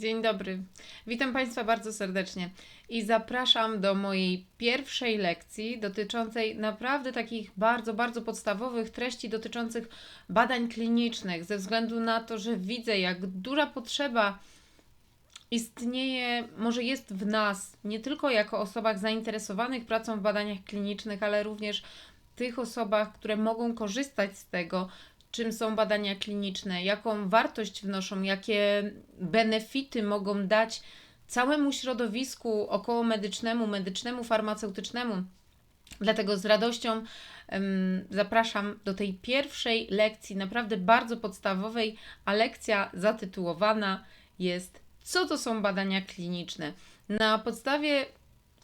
Dzień dobry. Witam Państwa bardzo serdecznie i zapraszam do mojej pierwszej lekcji dotyczącej naprawdę takich bardzo, bardzo podstawowych treści dotyczących badań klinicznych, ze względu na to, że widzę, jak duża potrzeba istnieje, może jest w nas, nie tylko jako osobach zainteresowanych pracą w badaniach klinicznych, ale również tych osobach, które mogą korzystać z tego, czym są badania kliniczne, jaką wartość wnoszą, jakie benefity mogą dać całemu środowisku około medycznemu, medycznemu, farmaceutycznemu. Dlatego z radością um, zapraszam do tej pierwszej lekcji, naprawdę bardzo podstawowej, a lekcja zatytułowana jest Co to są badania kliniczne? Na podstawie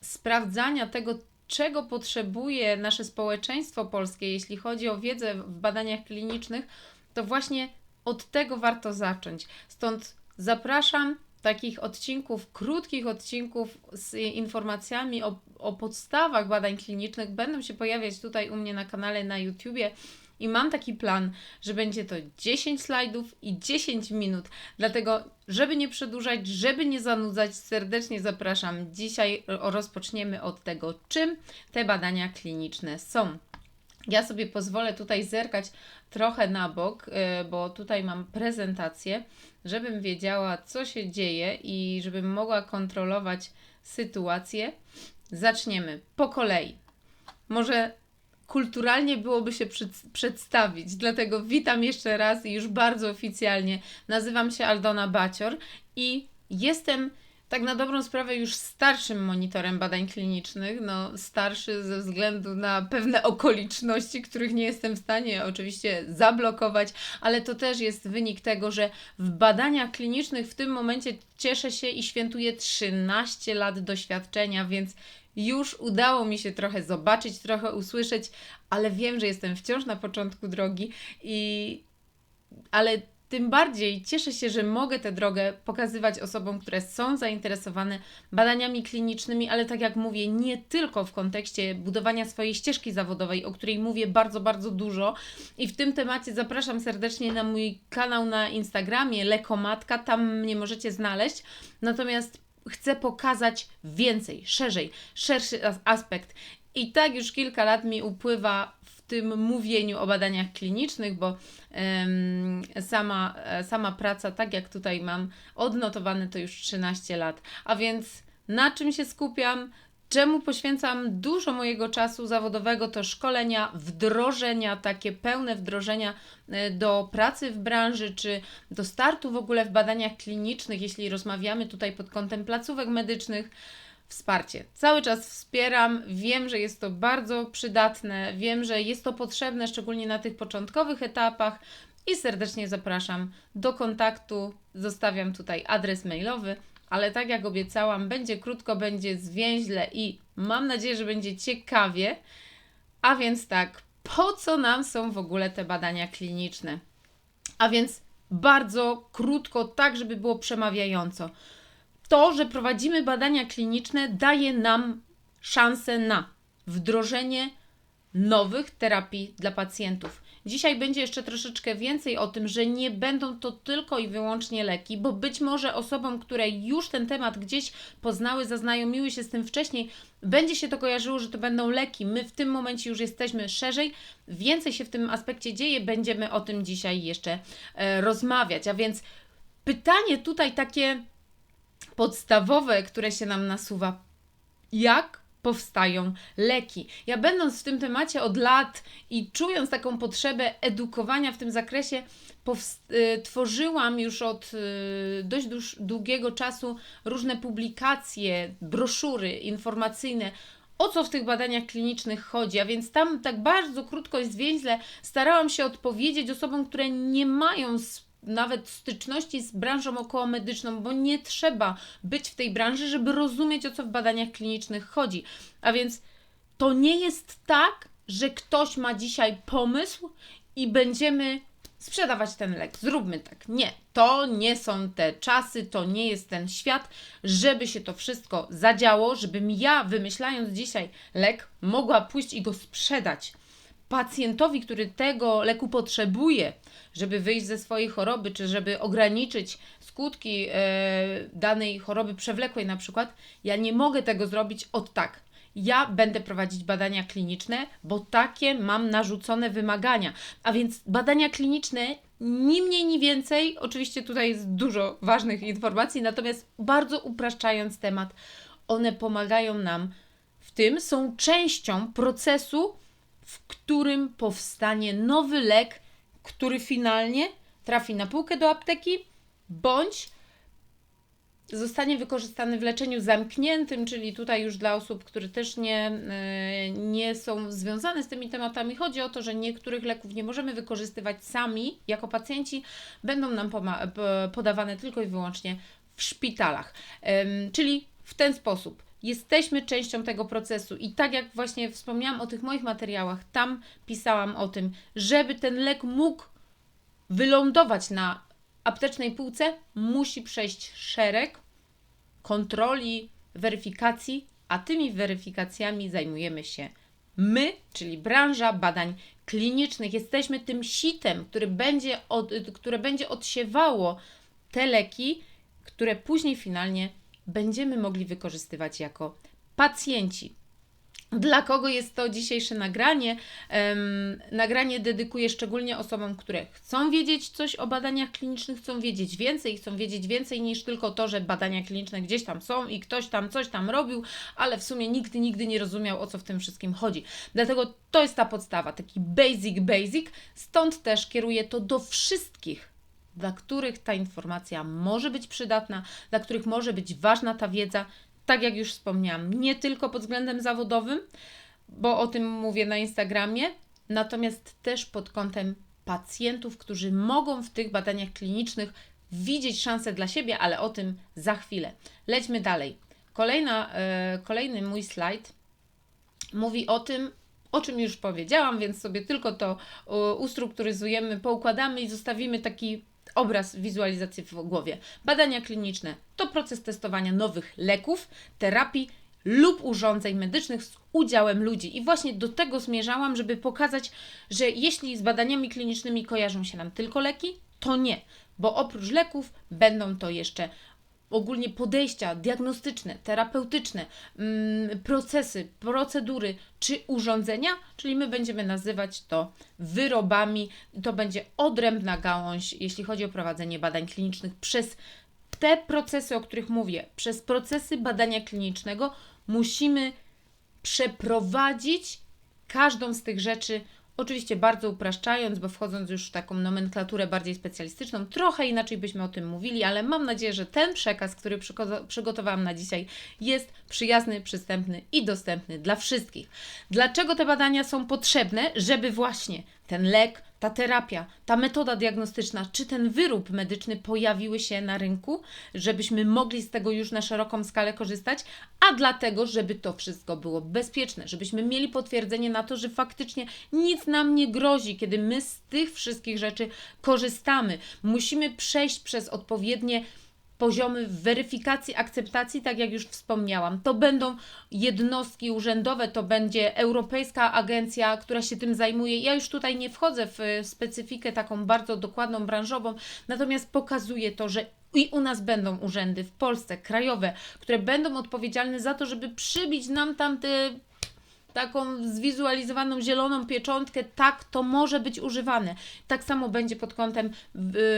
sprawdzania tego, czego potrzebuje nasze społeczeństwo polskie, jeśli chodzi o wiedzę w badaniach klinicznych, to właśnie od tego warto zacząć. Stąd zapraszam takich odcinków, krótkich odcinków z informacjami o, o podstawach badań klinicznych. Będą się pojawiać tutaj u mnie na kanale na YouTubie. I mam taki plan, że będzie to 10 slajdów i 10 minut. Dlatego, żeby nie przedłużać, żeby nie zanudzać, serdecznie zapraszam. Dzisiaj rozpoczniemy od tego, czym te badania kliniczne są. Ja sobie pozwolę tutaj zerkać trochę na bok, y, bo tutaj mam prezentację, żebym wiedziała, co się dzieje i żebym mogła kontrolować sytuację. Zaczniemy po kolei. Może kulturalnie byłoby się przed, przedstawić. Dlatego witam jeszcze raz i już bardzo oficjalnie. Nazywam się Aldona Bacior i jestem tak na dobrą sprawę już starszym monitorem badań klinicznych. No, starszy ze względu na pewne okoliczności, których nie jestem w stanie oczywiście zablokować, ale to też jest wynik tego, że w badaniach klinicznych w tym momencie cieszę się i świętuję 13 lat doświadczenia, więc już udało mi się trochę zobaczyć, trochę usłyszeć, ale wiem, że jestem wciąż na początku drogi i ale tym bardziej cieszę się, że mogę tę drogę pokazywać osobom, które są zainteresowane badaniami klinicznymi, ale tak jak mówię, nie tylko w kontekście budowania swojej ścieżki zawodowej, o której mówię bardzo, bardzo dużo. I w tym temacie zapraszam serdecznie na mój kanał na Instagramie Lekomatka, tam mnie możecie znaleźć. Natomiast chcę pokazać więcej, szerzej, szerszy aspekt. I tak już kilka lat mi upływa w tym mówieniu o badaniach klinicznych, bo um, sama, sama praca, tak jak tutaj mam odnotowane, to już 13 lat. A więc na czym się skupiam? Czemu poświęcam dużo mojego czasu zawodowego? To szkolenia, wdrożenia, takie pełne wdrożenia e, do pracy w branży, czy do startu w ogóle w badaniach klinicznych, jeśli rozmawiamy tutaj pod kątem placówek medycznych. Wsparcie. Cały czas wspieram, wiem, że jest to bardzo przydatne, wiem, że jest to potrzebne, szczególnie na tych początkowych etapach i serdecznie zapraszam do kontaktu. Zostawiam tutaj adres mailowy ale tak jak obiecałam, będzie krótko, będzie zwięźle i mam nadzieję, że będzie ciekawie. A więc tak, po co nam są w ogóle te badania kliniczne? A więc bardzo krótko, tak żeby było przemawiająco. To, że prowadzimy badania kliniczne, daje nam szansę na wdrożenie nowych terapii dla pacjentów. Dzisiaj będzie jeszcze troszeczkę więcej o tym, że nie będą to tylko i wyłącznie leki, bo być może osobom, które już ten temat gdzieś poznały, zaznajomiły się z tym wcześniej, będzie się to kojarzyło, że to będą leki. My w tym momencie już jesteśmy szerzej, więcej się w tym aspekcie dzieje, będziemy o tym dzisiaj jeszcze e, rozmawiać. A więc pytanie tutaj takie podstawowe, które się nam nasuwa: jak powstają leki. Ja będąc w tym temacie od lat i czując taką potrzebę edukowania w tym zakresie, y, tworzyłam już od y, dość długiego czasu różne publikacje, broszury informacyjne o co w tych badaniach klinicznych chodzi, a więc tam tak bardzo krótko i zwięźle starałam się odpowiedzieć osobom, które nie mają nawet styczności z branżą okołomedyczną, bo nie trzeba być w tej branży, żeby rozumieć o co w badaniach klinicznych chodzi. A więc to nie jest tak, że ktoś ma dzisiaj pomysł i będziemy sprzedawać ten lek. Zróbmy tak. Nie, to nie są te czasy, to nie jest ten świat, żeby się to wszystko zadziało, żebym ja, wymyślając dzisiaj lek, mogła pójść i go sprzedać pacjentowi, który tego leku potrzebuje, żeby wyjść ze swojej choroby, czy żeby ograniczyć skutki e, danej choroby przewlekłej na przykład, ja nie mogę tego zrobić od tak. Ja będę prowadzić badania kliniczne, bo takie mam narzucone wymagania. A więc badania kliniczne ni mniej, ni więcej. Oczywiście tutaj jest dużo ważnych informacji, natomiast bardzo upraszczając temat, one pomagają nam w tym, są częścią procesu, w którym powstanie nowy lek, który finalnie trafi na półkę do apteki, bądź zostanie wykorzystany w leczeniu zamkniętym, czyli tutaj już dla osób, które też nie, e, nie są związane z tymi tematami. Chodzi o to, że niektórych leków nie możemy wykorzystywać sami jako pacjenci, będą nam podawane tylko i wyłącznie w szpitalach. Czyli w ten sposób jesteśmy częścią tego procesu i tak jak właśnie wspomniałam o tych moich materiałach, tam pisałam o tym, żeby ten lek mógł wylądować na aptecznej półce, musi przejść szereg kontroli, weryfikacji, a tymi weryfikacjami zajmujemy się my, czyli branża badań klinicznych. Jesteśmy tym sitem, który będzie od, które będzie odsiewało te leki, które później finalnie będziemy mogli wykorzystywać jako pacjenci. Dla kogo jest to dzisiejsze nagranie? Um, nagranie dedykuję szczególnie osobom, które chcą wiedzieć coś o badaniach klinicznych, chcą wiedzieć więcej, chcą wiedzieć więcej niż tylko to, że badania kliniczne gdzieś tam są i ktoś tam coś tam robił, ale w sumie nigdy, nigdy nie rozumiał, o co w tym wszystkim chodzi. Dlatego to jest ta podstawa, taki basic, basic. Stąd też kieruję to do wszystkich dla których ta informacja może być przydatna, dla których może być ważna ta wiedza, tak jak już wspomniałam, nie tylko pod względem zawodowym, bo o tym mówię na Instagramie, natomiast też pod kątem pacjentów, którzy mogą w tych badaniach klinicznych widzieć szansę dla siebie, ale o tym za chwilę. Lećmy dalej. Kolejna, e, kolejny mój slajd mówi o tym, o czym już powiedziałam, więc sobie tylko to e, ustrukturyzujemy, poukładamy i zostawimy taki obraz, wizualizację w głowie. Badania kliniczne to proces testowania nowych leków, terapii lub urządzeń medycznych z udziałem ludzi. I właśnie do tego zmierzałam, żeby pokazać, że jeśli z badaniami klinicznymi kojarzą się nam tylko leki, to nie, bo oprócz leków będą to jeszcze ogólnie podejścia diagnostyczne, terapeutyczne, mm, procesy, procedury czy urządzenia, czyli my będziemy nazywać to wyrobami. To będzie odrębna gałąź, jeśli chodzi o prowadzenie badań klinicznych przez te procesy, o których mówię, przez procesy badania klinicznego musimy przeprowadzić każdą z tych rzeczy Oczywiście bardzo upraszczając, bo wchodząc już w taką nomenklaturę bardziej specjalistyczną, trochę inaczej byśmy o tym mówili, ale mam nadzieję, że ten przekaz, który przygotowałam na dzisiaj, jest przyjazny, przystępny i dostępny dla wszystkich. Dlaczego te badania są potrzebne? Żeby właśnie ten lek, ta terapia, ta metoda diagnostyczna, czy ten wyrób medyczny pojawiły się na rynku, żebyśmy mogli z tego już na szeroką skalę korzystać, a dlatego, żeby to wszystko było bezpieczne, żebyśmy mieli potwierdzenie na to, że faktycznie nic nam nie grozi, kiedy my z tych wszystkich rzeczy korzystamy. Musimy przejść przez odpowiednie poziomy weryfikacji, akceptacji, tak jak już wspomniałam. To będą jednostki urzędowe, to będzie Europejska Agencja, która się tym zajmuje. Ja już tutaj nie wchodzę w specyfikę taką bardzo dokładną, branżową, natomiast pokazuję to, że i u nas będą urzędy w Polsce, krajowe, które będą odpowiedzialne za to, żeby przybić nam tam te taką zwizualizowaną zieloną pieczątkę, tak, to może być używane. Tak samo będzie pod kątem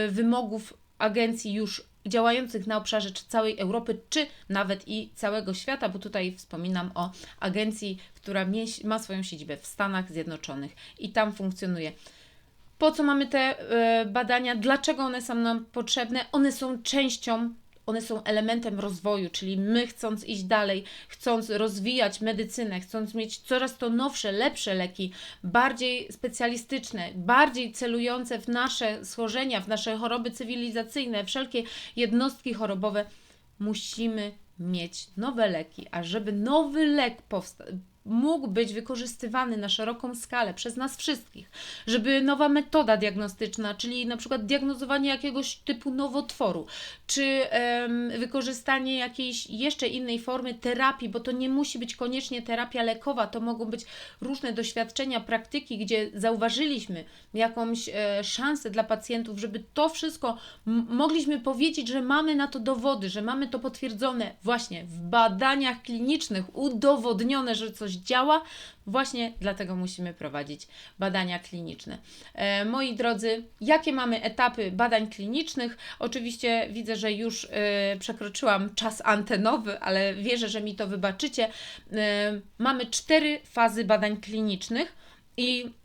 wymogów agencji już działających na obszarze całej Europy, czy nawet i całego świata, bo tutaj wspominam o agencji, która ma swoją siedzibę w Stanach Zjednoczonych i tam funkcjonuje. Po co mamy te y, badania? Dlaczego one są nam potrzebne? One są częścią one są elementem rozwoju, czyli my chcąc iść dalej, chcąc rozwijać medycynę, chcąc mieć coraz to nowsze, lepsze leki, bardziej specjalistyczne, bardziej celujące w nasze schorzenia, w nasze choroby cywilizacyjne, wszelkie jednostki chorobowe, musimy mieć nowe leki, a żeby nowy lek powstał, mógł być wykorzystywany na szeroką skalę przez nas wszystkich, żeby nowa metoda diagnostyczna, czyli na przykład diagnozowanie jakiegoś typu nowotworu, czy em, wykorzystanie jakiejś jeszcze innej formy terapii, bo to nie musi być koniecznie terapia lekowa, to mogą być różne doświadczenia, praktyki, gdzie zauważyliśmy jakąś e, szansę dla pacjentów, żeby to wszystko mogliśmy powiedzieć, że mamy na to dowody, że mamy to potwierdzone właśnie w badaniach klinicznych, udowodnione, że coś działa. Właśnie dlatego musimy prowadzić badania kliniczne. E, moi drodzy, jakie mamy etapy badań klinicznych? Oczywiście widzę, że już e, przekroczyłam czas antenowy, ale wierzę, że mi to wybaczycie. E, mamy cztery fazy badań klinicznych i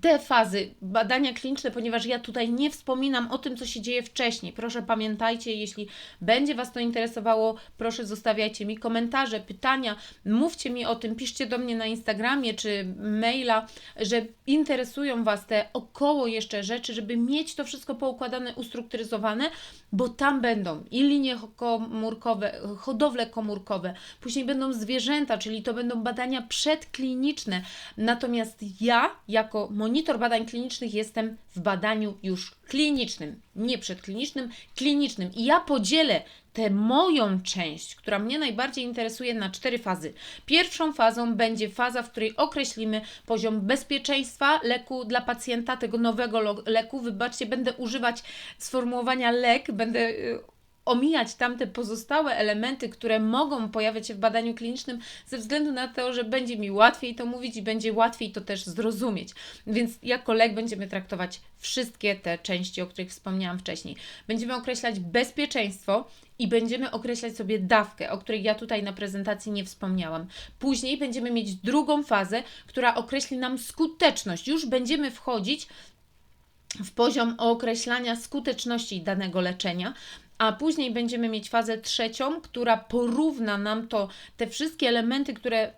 te fazy badania kliniczne, ponieważ ja tutaj nie wspominam o tym, co się dzieje wcześniej. Proszę pamiętajcie, jeśli będzie Was to interesowało, proszę zostawiajcie mi komentarze, pytania, mówcie mi o tym, piszcie do mnie na Instagramie czy maila, że interesują Was te około jeszcze rzeczy, żeby mieć to wszystko poukładane, ustrukturyzowane, bo tam będą i linie komórkowe, hodowle komórkowe, później będą zwierzęta, czyli to będą badania przedkliniczne. Natomiast ja, jako monitor badań klinicznych, jestem w badaniu już klinicznym, nie przedklinicznym, klinicznym. I ja podzielę tę moją część, która mnie najbardziej interesuje, na cztery fazy. Pierwszą fazą będzie faza, w której określimy poziom bezpieczeństwa leku dla pacjenta, tego nowego leku. Wybaczcie, będę używać sformułowania lek, będę y, omijać tamte pozostałe elementy, które mogą pojawiać się w badaniu klinicznym, ze względu na to, że będzie mi łatwiej to mówić i będzie łatwiej to też zrozumieć. Więc jako lek będziemy traktować wszystkie te części, o których wspomniałam wcześniej. Będziemy określać bezpieczeństwo i będziemy określać sobie dawkę, o której ja tutaj na prezentacji nie wspomniałam. Później będziemy mieć drugą fazę, która określi nam skuteczność. Już będziemy wchodzić w poziom określania skuteczności danego leczenia, a później będziemy mieć fazę trzecią, która porówna nam to, te wszystkie elementy, które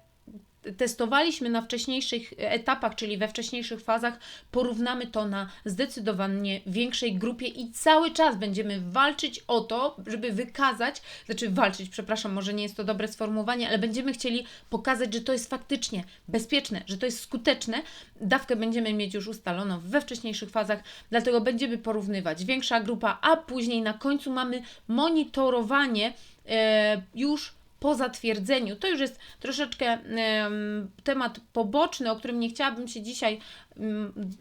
testowaliśmy na wcześniejszych etapach, czyli we wcześniejszych fazach, porównamy to na zdecydowanie większej grupie i cały czas będziemy walczyć o to, żeby wykazać, znaczy walczyć, przepraszam, może nie jest to dobre sformułowanie, ale będziemy chcieli pokazać, że to jest faktycznie bezpieczne, że to jest skuteczne. Dawkę będziemy mieć już ustaloną we wcześniejszych fazach, dlatego będziemy porównywać większa grupa, a później na końcu mamy monitorowanie e, już po zatwierdzeniu. To już jest troszeczkę em, temat poboczny, o którym nie chciałabym się dzisiaj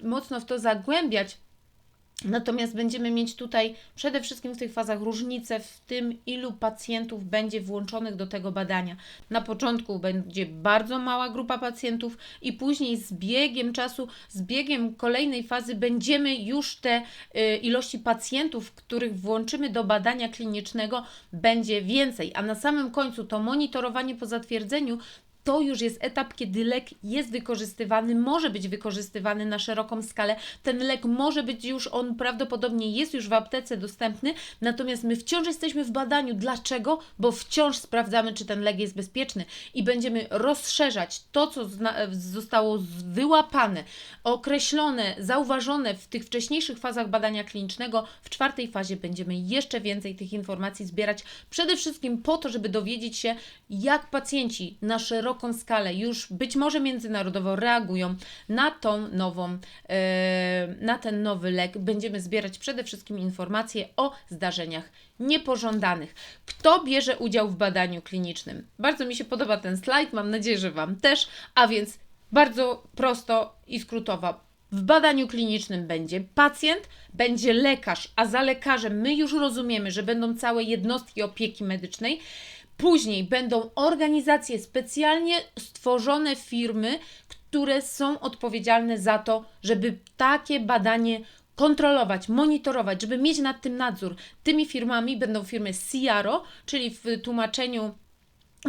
mocno w to zagłębiać. Natomiast będziemy mieć tutaj przede wszystkim w tych fazach różnicę w tym, ilu pacjentów będzie włączonych do tego badania. Na początku będzie bardzo mała grupa pacjentów, i później z biegiem czasu, z biegiem kolejnej fazy, będziemy już te y, ilości pacjentów, których włączymy do badania klinicznego, będzie więcej. A na samym końcu to monitorowanie po zatwierdzeniu to już jest etap, kiedy lek jest wykorzystywany, może być wykorzystywany na szeroką skalę. Ten lek może być już, on prawdopodobnie jest już w aptece dostępny, natomiast my wciąż jesteśmy w badaniu. Dlaczego? Bo wciąż sprawdzamy, czy ten lek jest bezpieczny i będziemy rozszerzać to, co zostało wyłapane, określone, zauważone w tych wcześniejszych fazach badania klinicznego. W czwartej fazie będziemy jeszcze więcej tych informacji zbierać, przede wszystkim po to, żeby dowiedzieć się, jak pacjenci na szeroką skalę już być może międzynarodowo reagują na tą nową, e, na ten nowy lek. Będziemy zbierać przede wszystkim informacje o zdarzeniach niepożądanych. Kto bierze udział w badaniu klinicznym? Bardzo mi się podoba ten slajd, mam nadzieję, że Wam też, a więc bardzo prosto i skrótowo. W badaniu klinicznym będzie pacjent, będzie lekarz, a za lekarzem my już rozumiemy, że będą całe jednostki opieki medycznej. Później będą organizacje specjalnie stworzone firmy, które są odpowiedzialne za to, żeby takie badanie kontrolować, monitorować, żeby mieć nad tym nadzór. Tymi firmami będą firmy CRO, czyli w tłumaczeniu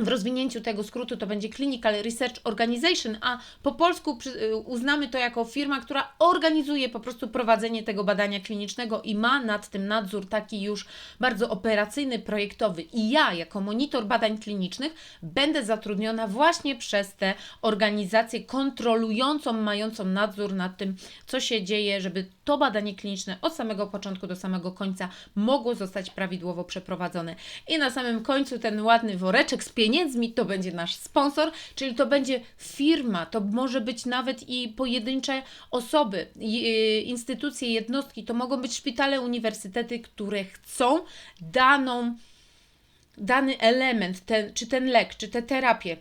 w rozwinięciu tego skrótu to będzie Clinical Research Organization, a po polsku y, uznamy to jako firma, która organizuje po prostu prowadzenie tego badania klinicznego i ma nad tym nadzór taki już bardzo operacyjny, projektowy. I ja, jako monitor badań klinicznych, będę zatrudniona właśnie przez tę organizację kontrolującą, mającą nadzór nad tym, co się dzieje, żeby to badanie kliniczne od samego początku do samego końca mogło zostać prawidłowo przeprowadzone. I na samym końcu ten ładny woreczek z pieniędzmi, pieniędzmi, to będzie nasz sponsor, czyli to będzie firma, to może być nawet i pojedyncze osoby, y, instytucje, jednostki, to mogą być szpitale, uniwersytety, które chcą daną, dany element, ten, czy ten lek, czy tę terapię,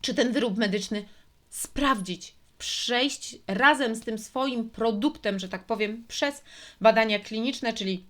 czy ten wyrób medyczny sprawdzić, przejść razem z tym swoim produktem, że tak powiem, przez badania kliniczne, czyli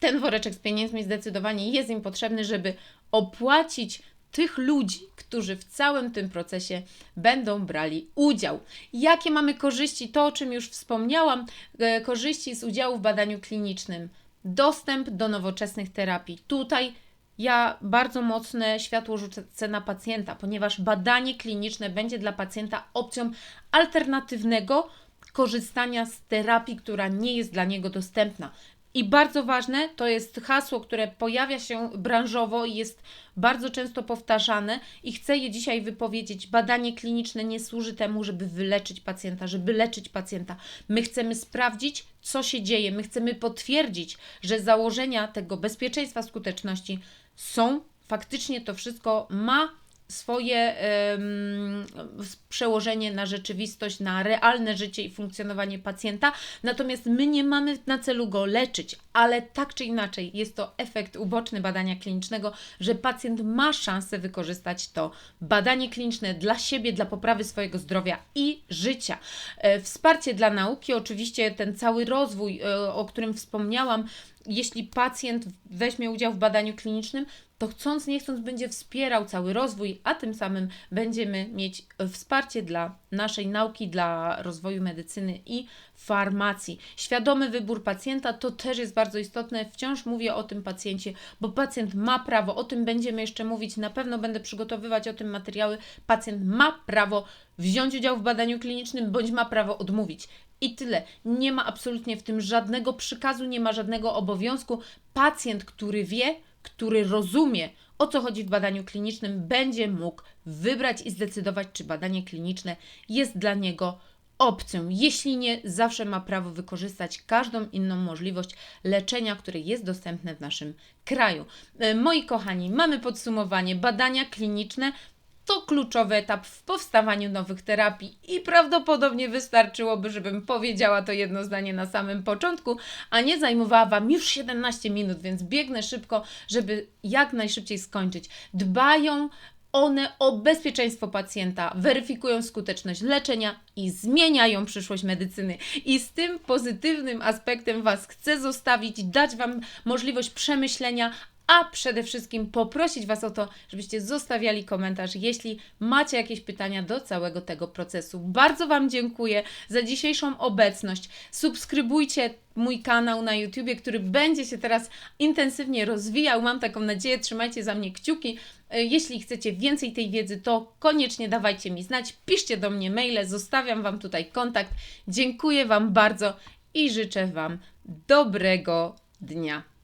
ten woreczek z pieniędzmi zdecydowanie jest im potrzebny, żeby opłacić tych ludzi, którzy w całym tym procesie będą brali udział. Jakie mamy korzyści? To, o czym już wspomniałam, e, korzyści z udziału w badaniu klinicznym. Dostęp do nowoczesnych terapii. Tutaj ja bardzo mocne światło rzucę na pacjenta, ponieważ badanie kliniczne będzie dla pacjenta opcją alternatywnego korzystania z terapii, która nie jest dla niego dostępna. I bardzo ważne to jest hasło, które pojawia się branżowo i jest bardzo często powtarzane, i chcę je dzisiaj wypowiedzieć. Badanie kliniczne nie służy temu, żeby wyleczyć pacjenta, żeby leczyć pacjenta. My chcemy sprawdzić, co się dzieje, my chcemy potwierdzić, że założenia tego bezpieczeństwa, skuteczności są, faktycznie to wszystko ma swoje um, przełożenie na rzeczywistość, na realne życie i funkcjonowanie pacjenta. Natomiast my nie mamy na celu go leczyć, ale tak czy inaczej jest to efekt uboczny badania klinicznego, że pacjent ma szansę wykorzystać to badanie kliniczne dla siebie, dla poprawy swojego zdrowia i życia. E, wsparcie dla nauki, oczywiście ten cały rozwój, e, o którym wspomniałam, jeśli pacjent weźmie udział w badaniu klinicznym, to chcąc, nie chcąc, będzie wspierał cały rozwój, a tym samym będziemy mieć wsparcie dla naszej nauki, dla rozwoju medycyny i farmacji. Świadomy wybór pacjenta to też jest bardzo istotne. Wciąż mówię o tym pacjencie, bo pacjent ma prawo, o tym będziemy jeszcze mówić, na pewno będę przygotowywać o tym materiały. Pacjent ma prawo wziąć udział w badaniu klinicznym bądź ma prawo odmówić. I tyle. Nie ma absolutnie w tym żadnego przykazu, nie ma żadnego obowiązku. Pacjent, który wie, który rozumie, o co chodzi w badaniu klinicznym, będzie mógł wybrać i zdecydować, czy badanie kliniczne jest dla niego opcją. Jeśli nie, zawsze ma prawo wykorzystać każdą inną możliwość leczenia, które jest dostępne w naszym kraju. E, moi kochani, mamy podsumowanie. Badania kliniczne to kluczowy etap w powstawaniu nowych terapii i prawdopodobnie wystarczyłoby, żebym powiedziała to jedno zdanie na samym początku, a nie zajmowała Wam już 17 minut, więc biegnę szybko, żeby jak najszybciej skończyć. Dbają one o bezpieczeństwo pacjenta, weryfikują skuteczność leczenia i zmieniają przyszłość medycyny. I z tym pozytywnym aspektem Was chcę zostawić, dać Wam możliwość przemyślenia, a przede wszystkim poprosić Was o to, żebyście zostawiali komentarz, jeśli macie jakieś pytania do całego tego procesu. Bardzo Wam dziękuję za dzisiejszą obecność. Subskrybujcie mój kanał na YouTubie, który będzie się teraz intensywnie rozwijał. Mam taką nadzieję, trzymajcie za mnie kciuki. E, jeśli chcecie więcej tej wiedzy, to koniecznie dawajcie mi znać. Piszcie do mnie maile, zostawiam Wam tutaj kontakt. Dziękuję Wam bardzo i życzę Wam dobrego dnia.